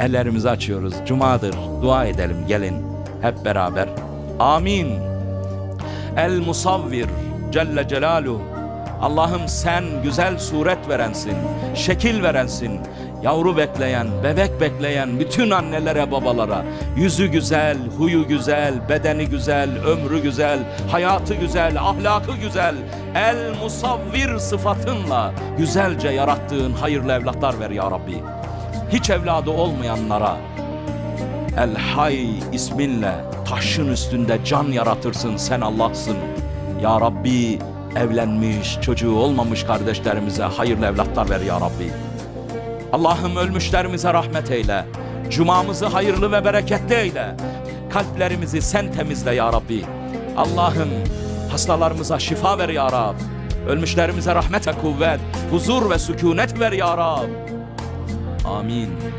Ellerimizi açıyoruz. Cumadır. Dua edelim gelin hep beraber. Amin. El Musavvir Celle Celaluhu Allah'ım sen güzel suret verensin, şekil verensin. Yavru bekleyen, bebek bekleyen bütün annelere, babalara yüzü güzel, huyu güzel, bedeni güzel, ömrü güzel, hayatı güzel, ahlakı güzel. El musavvir sıfatınla güzelce yarattığın hayırlı evlatlar ver ya Rabbi. Hiç evladı olmayanlara El Hay isminle taşın üstünde can yaratırsın sen Allah'sın. Ya Rabbi evlenmiş çocuğu olmamış kardeşlerimize hayırlı evlatlar ver ya Rabbi. Allah'ım ölmüşlerimize rahmet eyle. Cumamızı hayırlı ve bereketli eyle. Kalplerimizi sen temizle ya Rabbi. Allah'ım hastalarımıza şifa ver ya Rab. Ölmüşlerimize rahmete kuvvet, huzur ve sükunet ver ya Rab. Amin.